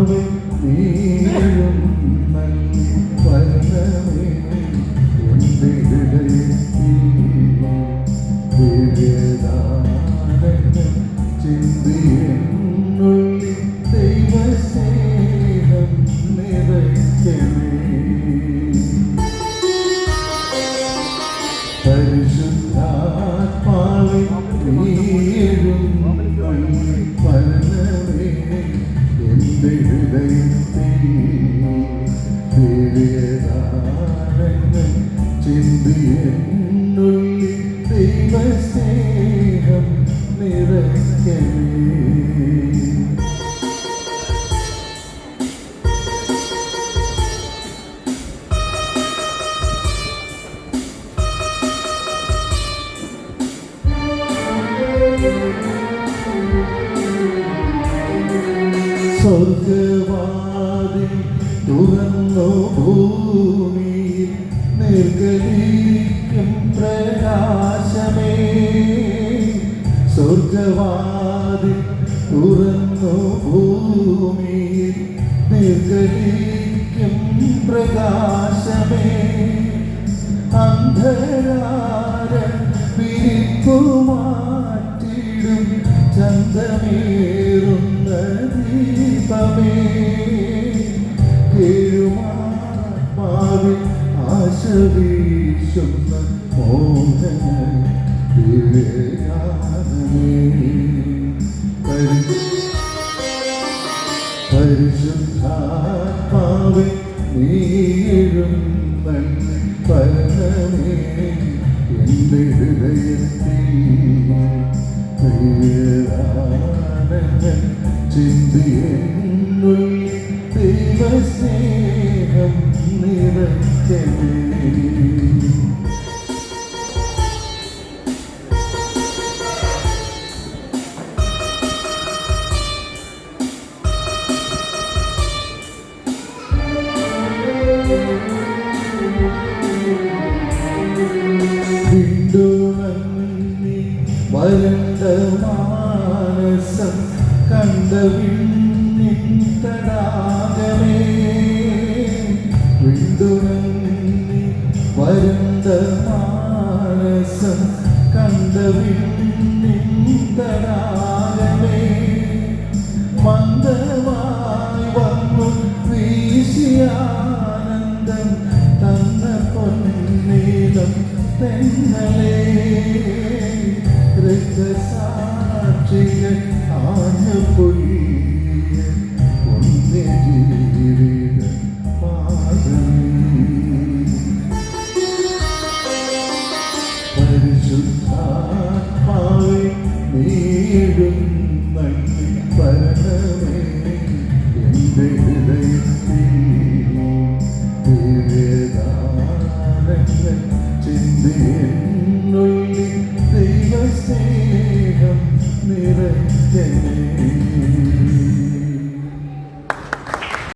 ആത്മാവിൽ ചിന്തിയെന്നുള്ളിൽ ദൈവസ്നേഹം നിറയ്ക്കണേ സ്വർഗവാതിൽ തുറന്നു ഭൂമിയിൽ നിർഗലിക്കും പ്രകാശമേ. സ്വർഗവാതിൽ തുറന്നു ഭൂമിയിൽ നിർഗലിക്കും പ്രകാശമേ. അന്ധകാര പിരിപ്പുമാറ്റിടും ചന്തമേറുന്ന ദീപമേ കേഴുമാവിൽ ആശ വീശുന്ന മോഹന പരിശുദ്ധാത്മാവേ നീഴും പരമേ എന്റെ ഹൃദയത്തിൽ പ്രിയദാനങ്ങൾ വരണ്ട മാനസം കണ്ട വിണ്ണിൻ വിണ്ണിൻ മന്ദമായി വന്നു വീശിയാനന്ദം തന്ന പൊന്നീലം തെന്നലേ നിറയ്ക്കണേ.